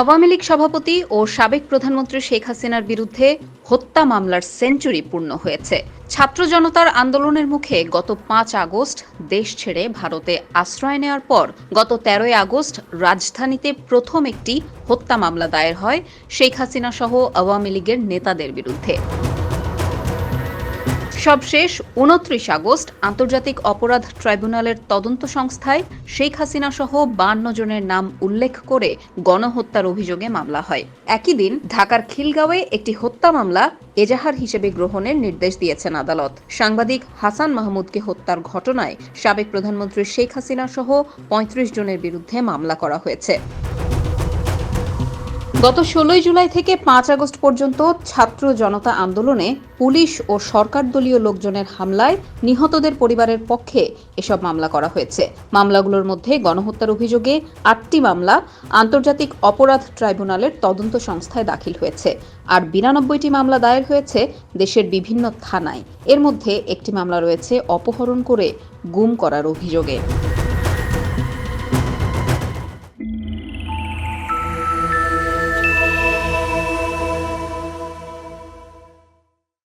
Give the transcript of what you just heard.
আওয়ামী লীগ সভাপতি ও সাবেক প্রধানমন্ত্রী শেখ হাসিনার বিরুদ্ধে হত্যা মামলার সেঞ্চুরি পূর্ণ হয়েছে। ছাত্র জনতার আন্দোলনের মুখে গত পাঁচ আগস্ট দেশ ছেড়ে ভারতে আশ্রয় নেওয়ার পর গত তেরোই আগস্ট রাজধানীতে প্রথম একটি হত্যা মামলা দায়ের হয় শেখ হাসিনা সহ আওয়ামী লীগের নেতাদের বিরুদ্ধে। সবশেষ উনত্রিশ আগস্ট আন্তর্জাতিক অপরাধ ট্রাইব্যুনালের তদন্ত সংস্থায় শেখ হাসিনা সহ বান্ন জনের নাম উল্লেখ করে গণহত্যার অভিযোগে মামলা হয়। একই দিন ঢাকার খিলগাঁওয়ে একটি হত্যা মামলা এজাহার হিসেবে গ্রহণের নির্দেশ দিয়েছেন আদালত। সাংবাদিক হাসান মাহমুদকে হত্যার ঘটনায় সাবেক প্রধানমন্ত্রী শেখ হাসিনা সহ পঁয়ত্রিশ জনের বিরুদ্ধে মামলা করা হয়েছে। গত ষোলোই জুলাই থেকে পাঁচ আগস্ট পর্যন্ত ছাত্র জনতা আন্দোলনে পুলিশ ও সরকার দলীয় লোকজনের হামলায় নিহতদের পরিবারের পক্ষে এসব মামলা করা হয়েছে। মামলাগুলোর মধ্যে গণহত্যার অভিযোগে আটটি মামলা আন্তর্জাতিক অপরাধ ট্রাইব্যুনালের তদন্ত সংস্থায় দাখিল হয়েছে আর বিরানব্বইটি মামলা দায়ের হয়েছে দেশের বিভিন্ন থানায়। এর মধ্যে একটি মামলা রয়েছে অপহরণ করে গুম করার অভিযোগে।